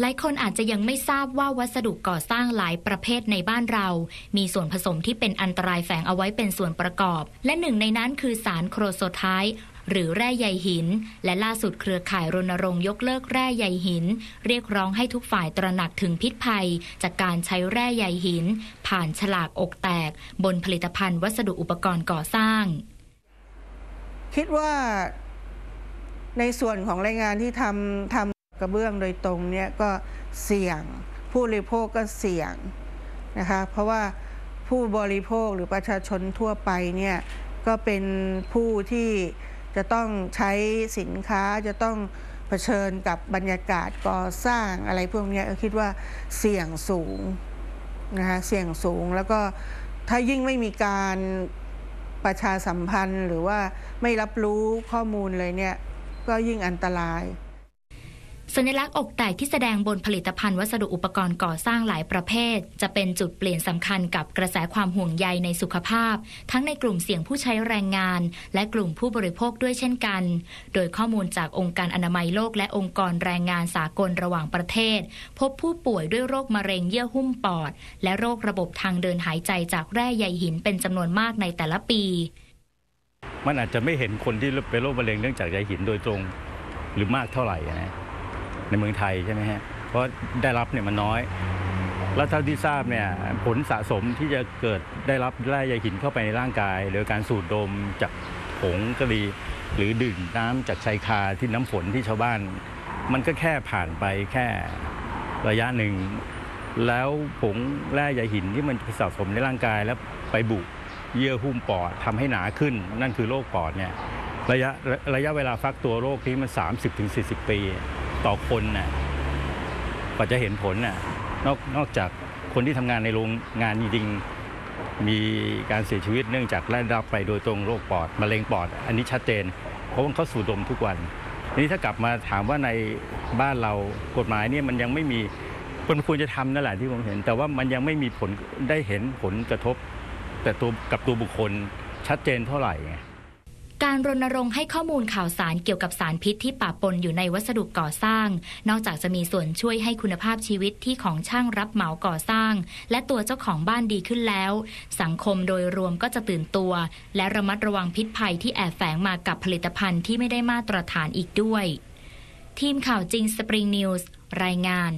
หลายคนอาจจะยังไม่ทราบว่าวัสดุก่อสร้างหลายประเภทในบ้านเรา มีส่วนผสมที่เป็นอันตรายแฝงเอาไว้เป็นส่วนประกอบ และหนึ่งในนั้นคือสารโครโซไทด์หรือแร่ใยหิน และล่าสุดเครือข่ายรณรงค์ยกเลิกแร่ใยหิน เรียกร้องให้ทุกฝ่ายตระหนักถึงพิษภัย จากการใช้แร่ใยหิน ผ่านฉลากอกแตก บนผลิตภัณฑ์วัสดุอุปกรณ์ก่อสร้าง คิดว่าในส่วนของรายงานที่ทำทำ กระเบื้องโดยตรงเนี่ยก็เสี่ยง ผู้บริโภคก็เสี่ยงนะคะเพราะว่าผู้บริโภคหรือประชาชนทั่วไปเนี่ยก็เป็นผู้ที่จะต้องใช้สินค้าจะต้องเผชิญกับบรรยากาศก่อสร้างอะไรพวกนี้คิดว่าเสี่ยงสูงนะคะเสี่ยงสูงแล้วก็ถ้ายิ่งไม่มีการประชาสัมพันธ์หรือว่าไม่รับรู้ข้อมูลเลยเนี่ยก็ยิ่งอันตราย สัญลักษณ์อกแตกที่แสดงบนผลิตภัณฑ์วัสดุอุปกรณ์ก่อสร้างหลายประเภท จะเป็นจุดเปลี่ยนสำคัญกับกระแสความห่วงใยในสุขภาพ ทั้งในกลุ่มเสี่ยงผู้ใช้แรงงาน และกลุ่มผู้บริโภคด้วยเช่นกัน โดยข้อมูลจากองค์การอนามัยโลกและองค์กรแรงงานสากลระหว่างประเทศ พบผู้ป่วยด้วยโรคมะเร็งเยื่อหุ้มปอด และโรคระบบทางเดินหายใจจากแร่ใยหินเป็นจำนวนมากในแต่ละปี มันอาจจะไม่เห็นคนที่เป็นโรคมะเร็งเนื่องจากใยหินโดยตรงหรือมากเท่าไหร่นะ ในเมืองไทยใช่ไหมฮะเพราะได้รับเนี่ยมันน้อย แล้วเท่าที่ทราบเนี่ยผลสะสมที่จะเกิดได้รับแร่ใยหินเข้าไปในร่างกาย หรือการสูดดมจากผงกะดีหรือดื่มน้ำจากชายคาที่น้ำฝนที่ชาวบ้าน มันก็แค่ผ่านไปแค่ระยะหนึ่ง แล้วผงแร่ใยหินที่มันสะสมในร่างกายแล้วไปบุเยื่อหุ้มปอดทำให้หนาขึ้น นั่นคือโรคปอดเนี่ยระยะระยะเวลาฟักตัวโรคนี้มัน 30-40 ปี ต่อคนน่ะกว่าจะเห็นผลน่ะนอกนอกจากคนที่ทำงานในโรงงานจริงๆมีการเสียชีวิตเนื่องจากได้รับไปโดยตรงโรคปอดมะเร็งปอด อันนี้ชัดเจน เพราะว่าเขาสูดดมทุกวันทีนี้ถ้ากลับมาถามว่าในบ้านเรากฎหมายเนี่ยมันยังไม่มีคนควรจะทำนั่นแหละที่ผมเห็น แต่ว่ามันยังไม่มีผลได้เห็นผลกระทบ แต่ตัวกับตัวบุคคลชัดเจนเท่าไหร่ การรณรงค์ให้ข้อมูลข่าวสารเกี่ยวกับสารพิษที่ปะปนอยู่ในวัสดุก่อสร้าง นอกจากจะมีส่วนช่วยให้คุณภาพชีวิตที่ของช่างรับเหมาก่อสร้าง และตัวเจ้าของบ้านดีขึ้นแล้ว สังคมโดยรวมก็จะตื่นตัว และระมัดระวังพิษภัยที่แอบแฝงมากับผลิตภัณฑ์ที่ไม่ได้มาตรฐานอีกด้วย ทีมข่าวจริงสปริงนิวส์รายงาน